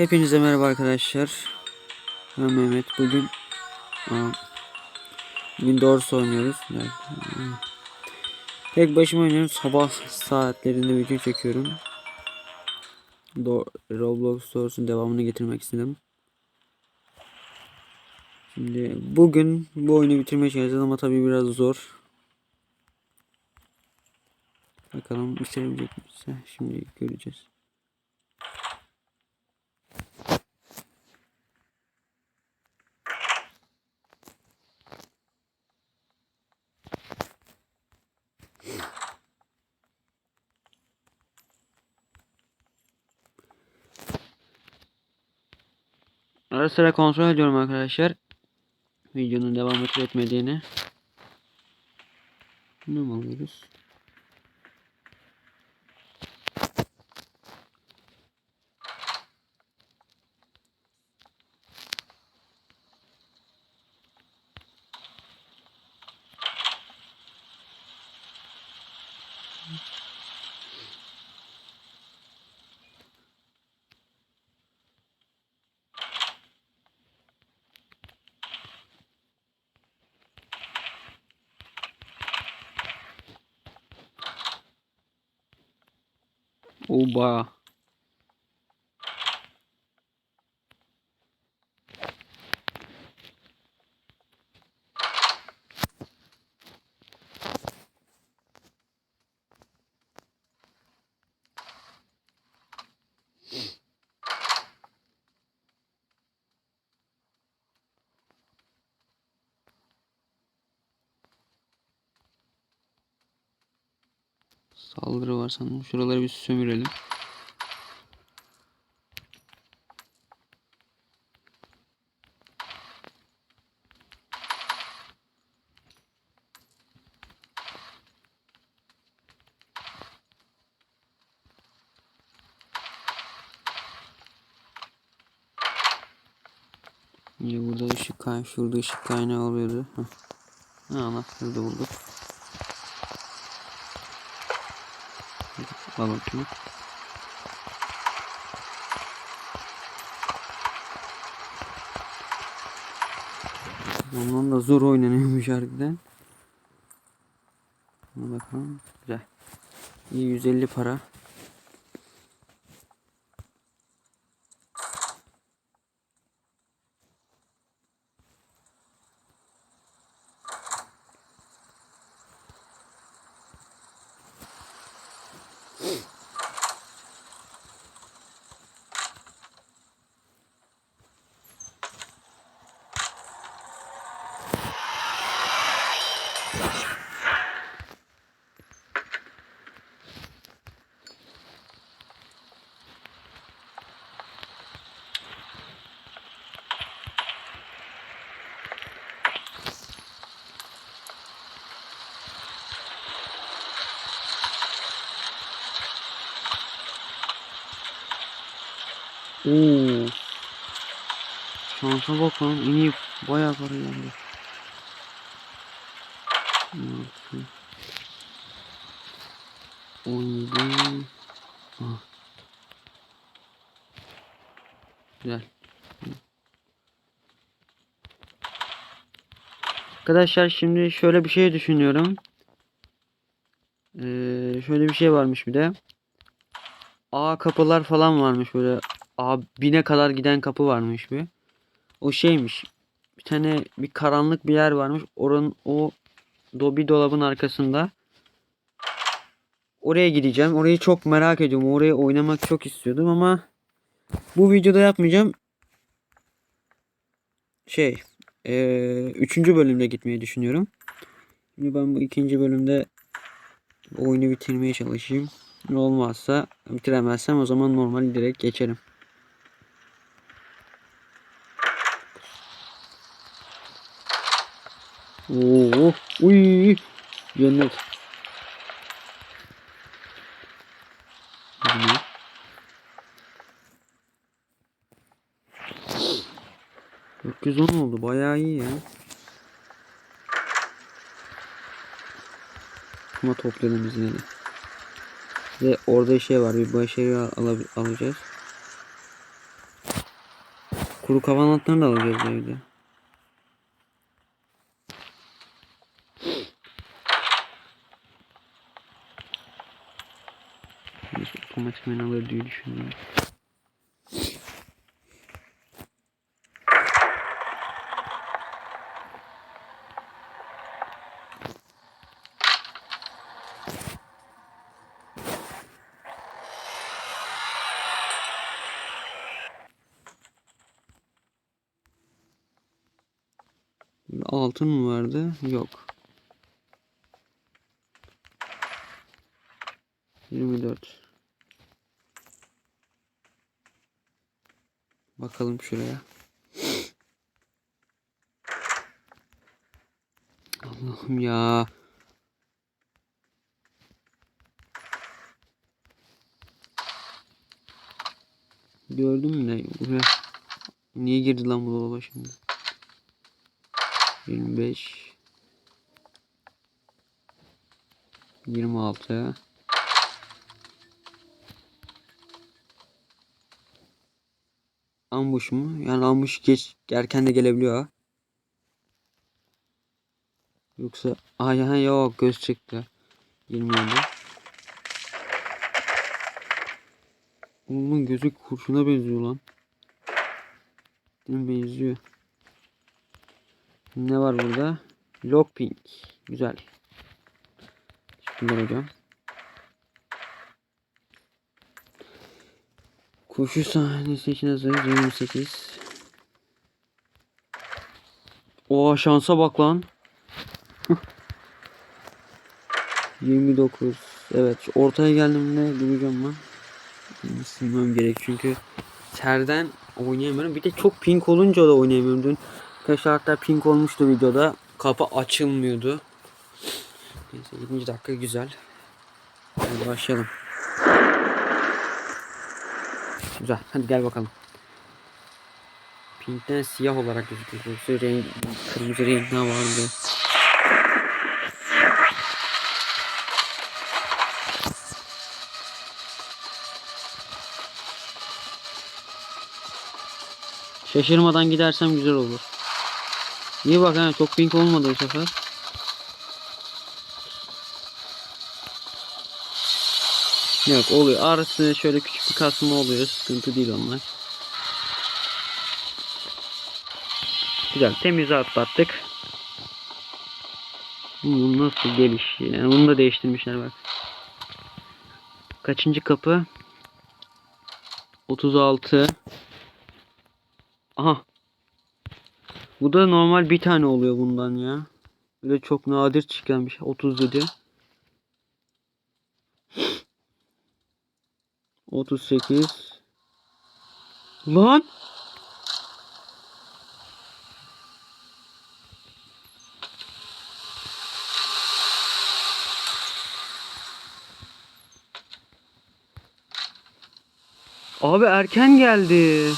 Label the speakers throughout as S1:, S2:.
S1: Hepinize merhaba arkadaşlar. Ben Mehmet. Bugün bugün doğrusu oynuyoruz. Tek başıma oynuyorum. Sabah saatlerinde video çekiyorum. Do Roblox doğrusunun devamını getirmek istedim. Şimdi bugün bu oyunu bitirmeye çalışacağız ama tabii biraz zor. Bakalım bitirebilecek miyiz? Şimdi göreceğiz. Ara sıra kontrol ediyorum arkadaşlar. Videonun devam etmediğini. Ne alıyoruz? Oba. Saldırı var sanırım. Şuraları bir sömürelim. Niye burada ışık kay şurada ışık kaynağı oluyordu. Heh. Ha, anahtarı da bulduk. Al. Ondan da zor oynanıyormuş harbiden. Buna bakalım. Güzel. İyi 150 para. Oo. Şansa bak lan. En iyi bayağı para geldi. Yedi. Ah. Güzel. Arkadaşlar şimdi şöyle bir şey düşünüyorum. Ee, şöyle bir şey varmış bir de. A kapılar falan varmış böyle A bine kadar giden kapı varmış bir. O şeymiş. Bir tane bir karanlık bir yer varmış. Oranın o dobi dolabın arkasında. Oraya gideceğim. Orayı çok merak ediyorum. Orayı oynamak çok istiyordum ama bu videoda yapmayacağım. Şey, eee, üçüncü bölümde gitmeyi düşünüyorum. Şimdi ben bu ikinci bölümde oyunu bitirmeye çalışayım. Olmazsa bitiremezsem o zaman normal direkt geçerim. Oo, uy, cennet. Ne? ...410 oldu bayağı iyi ya. Ama toplayalım biz. Ve orada şey var bir başarı al alacağız. kuru kavanozlarını da alacağız evde. Neyse, otomatikman alır diye düşünüyorum. Altın mı vardı? Yok. 24. Bakalım şuraya. Allah'ım ya. Gördün mü ne? Buraya. Niye girdi lan bu dolaba şimdi? 25 26 Ambush mu? Yani ambush geç erken de gelebiliyor. Yoksa ay ha yok göz çıktı. 27 Oğlum gözü kurşuna benziyor lan. Benziyor. Ne var burada? Lockpink. Güzel. Teşekkürler hocam. Koşu sahnesi için hazır 28. Oha şansa bak lan. 29. Evet ortaya geldiğimde duracağım ben. Silmem gerek çünkü terden oynayamıyorum. Bir de çok pink olunca da oynayamıyorum. Dün Arkadaşlar pink olmuştu videoda. Kapı açılmıyordu. Neyse 20 dakika güzel. Hadi başlayalım. Güzel. Hadi gel bakalım. Pinkten siyah olarak gözüküyor. Yoksa renk, kırmızı renk ne vardı? Şaşırmadan gidersem güzel olur. İyi bak ha çok pink olmadı bu sefer. Yok oluyor. Arası şöyle küçük bir kasma oluyor. Sıkıntı değil onlar. Güzel temize atlattık. Bu nasıl geliş? Yani bunu da değiştirmişler bak. Kaçıncı kapı? 36. Aha. Bu da normal bir tane oluyor bundan ya. Böyle çok nadir çıkan bir şey. 37. 38. Lan! Abi erken geldi.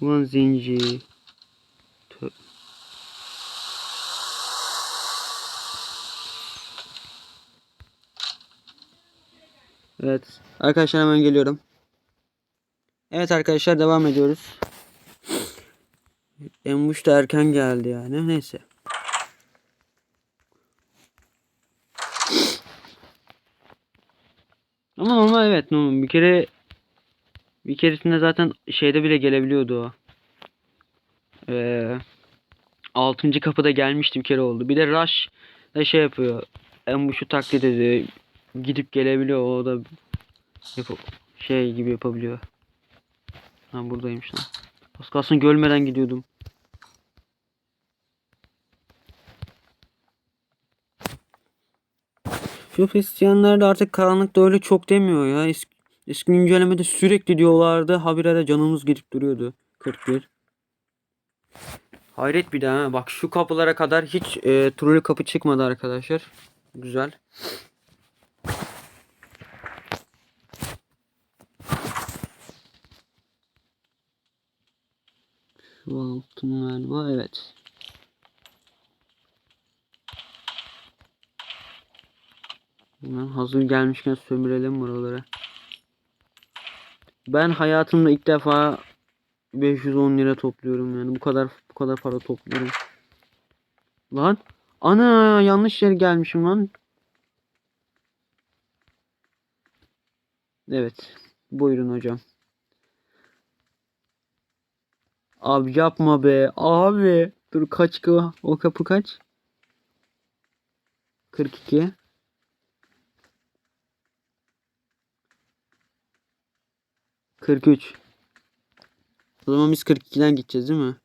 S1: Ulan zenci. Evet. Arkadaşlar hemen geliyorum. Evet arkadaşlar devam ediyoruz. Embuş da erken geldi yani. Neyse. Ama normal evet normal. Bir kere bir keresinde zaten şeyde bile gelebiliyordu o. Ee, 6. kapıda gelmişti bir kere oldu. Bir de Rush da şey yapıyor. Ambushu taklit ediyor. Gidip gelebiliyor o da yapıp şey gibi yapabiliyor. Ha buradaymış lan. Az kalsın görmeden gidiyordum. Şu Hristiyanlar da artık karanlıkta öyle çok demiyor ya. Eski, eski güncellemede sürekli diyorlardı. Habire de canımız gidip duruyordu. 41. Hayret bir daha. ha. Bak şu kapılara kadar hiç e, turlu kapı çıkmadı arkadaşlar. Güzel. Şu altın galiba evet. Hemen hazır gelmişken sömürelim buraları. Ben hayatımda ilk defa 510 lira topluyorum yani. Bu kadar bu kadar para topluyorum. Lan ana yanlış yere gelmişim lan. Evet. Buyurun hocam. Abi yapma be. Abi. Dur kaç kapı? O kapı kaç? 42. Kırk üç. O zaman biz 42'den gideceğiz değil mi?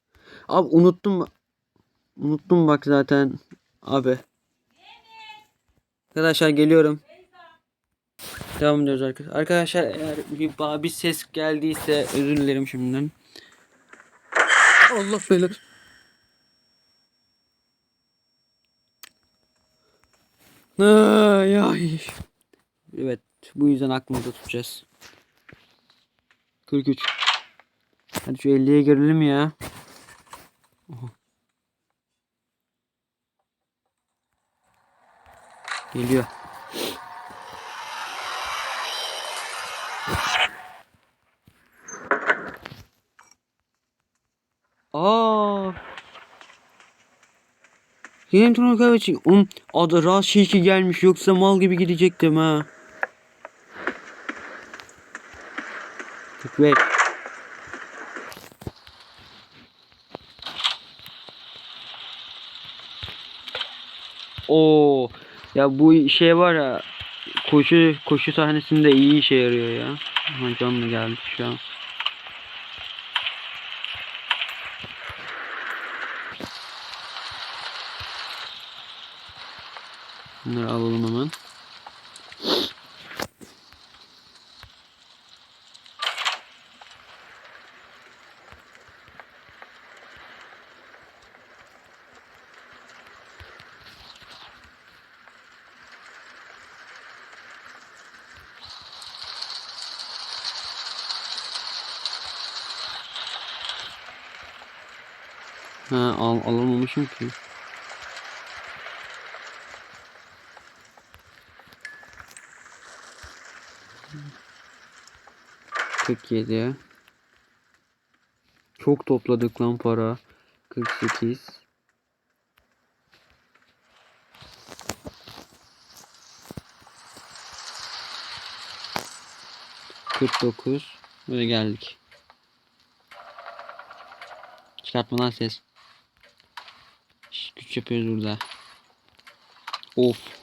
S1: Abi unuttum. Unuttum bak zaten. Abi. Arkadaşlar geliyorum. Devam ediyoruz arkadaşlar. Arkadaşlar eğer bir, bir ses geldiyse özür dilerim şimdiden. Allah belanı. Ay, ay. Evet bu yüzden aklımızda tutacağız. 43. Hadi şu 50'ye girelim ya. Oha. Geliyor. Aa. Yeni turnuva kaybedecek. Um, adı 2 gelmiş yoksa mal gibi gidecektim ha. 45. Oo. Ya bu şey var ya koşu koşu sahnesinde iyi işe yarıyor ya. Aha canlı geldi şu an. Bunları alalım hemen. Ha al alamamışım ki. Kırk yedi. Çok topladık lan para. 48. Kırk dokuz. Böyle geldik. Çıkartma lan ses. Güç yapıyoruz burada. Of.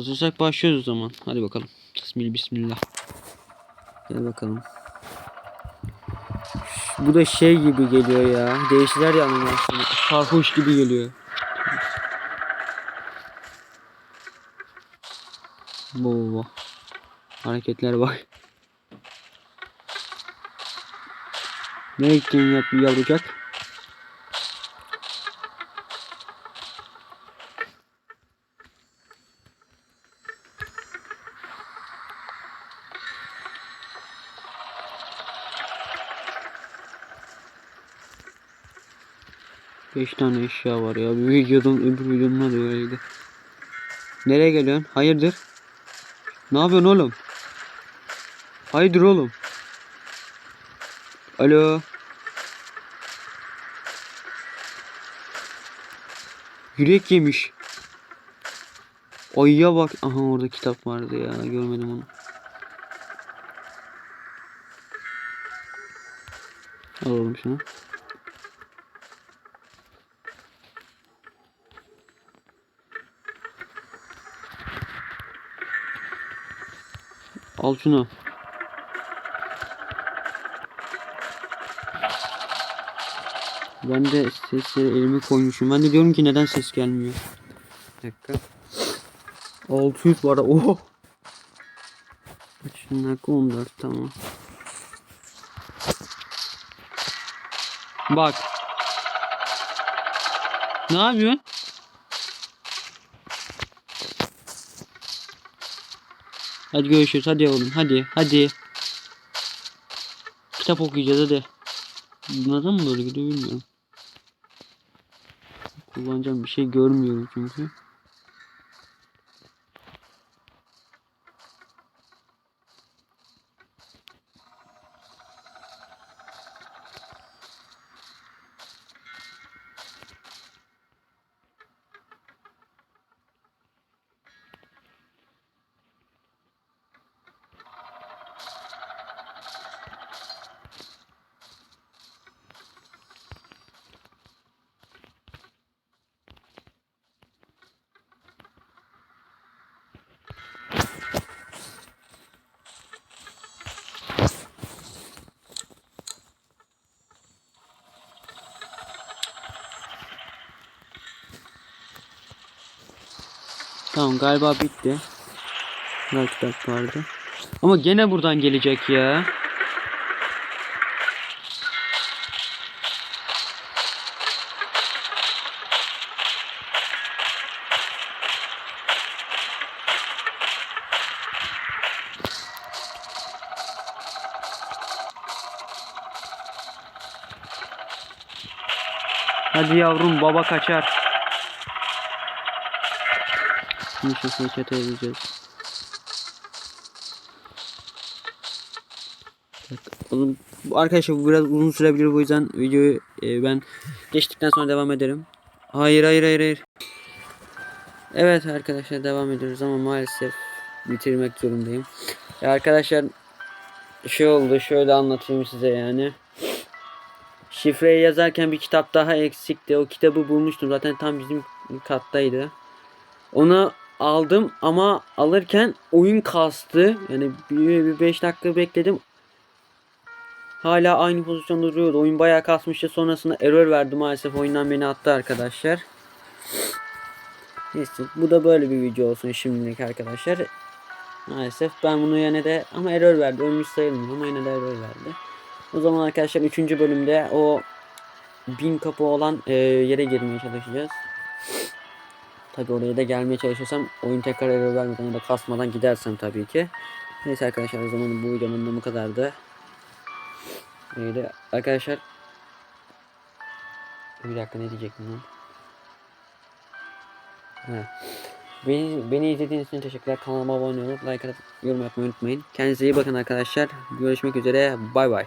S1: Hazırsak başlıyoruz o zaman. Hadi bakalım. Bismillah bismillah. Gel bakalım. Bu da şey gibi geliyor ya. Değiştiler ya animasyonu. Sarhoş gibi geliyor. Baba. Hareketler bak. Ne ektiğini yap yavrucak? Beş tane eşya var ya. Bir videodan öbür videomda da öyleydi. Nereye geliyorsun? Hayırdır? Ne yapıyorsun oğlum? Hayırdır oğlum? Alo. Yürek yemiş. Ayıya bak. Aha orada kitap vardı ya. Görmedim onu. Alalım şunu. Al şunu. Ben de sesleri elime koymuşum. Ben de diyorum ki neden ses gelmiyor. Bir dakika. 600 var. Oh. Dakika 14 tamam. Bak. Ne yapıyorsun? Hadi görüşürüz. Hadi oğlum. Hadi. Hadi. Kitap okuyacağız hadi. Neden mı böyle gidiyor bilmiyorum. Kullanacağım bir şey görmüyorum çünkü. Tamam galiba bitti. Kaç dakika vardı. Ama gene buradan gelecek ya. Hadi yavrum baba kaçar. Şurasını çete edeceğiz. Oğlum, arkadaşlar bu biraz uzun sürebilir bu yüzden videoyu e, ben geçtikten sonra devam ederim. Hayır hayır hayır hayır. Evet arkadaşlar devam ediyoruz ama maalesef bitirmek zorundayım. Ya arkadaşlar şey oldu şöyle anlatayım size yani. Şifreyi yazarken bir kitap daha eksikti. O kitabı bulmuştum. Zaten tam bizim kattaydı. Onu aldım ama alırken oyun kastı. Yani bir 5 dakika bekledim. Hala aynı pozisyonda duruyordu. Oyun bayağı kasmıştı. Sonrasında error verdi maalesef. Oyundan beni attı arkadaşlar. Neyse bu da böyle bir video olsun şimdilik arkadaşlar. Maalesef ben bunu yine de ama error verdi. Ölmüş sayılmıyor ama yine de error verdi. O zaman arkadaşlar 3. bölümde o bin kapı olan e, yere girmeye çalışacağız. Tabi oraya da gelmeye çalışırsam oyun tekrar error vermeden ya da kasmadan gidersem tabii ki. Neyse arkadaşlar o zaman bu videonun bu kadardı. Öyle arkadaşlar. Bir dakika ne diyecektim lan? Beni, beni izlediğiniz için teşekkürler. Kanalıma abone olup like atıp yorum yapmayı unutmayın. Kendinize iyi bakın arkadaşlar. Görüşmek üzere. Bay bay.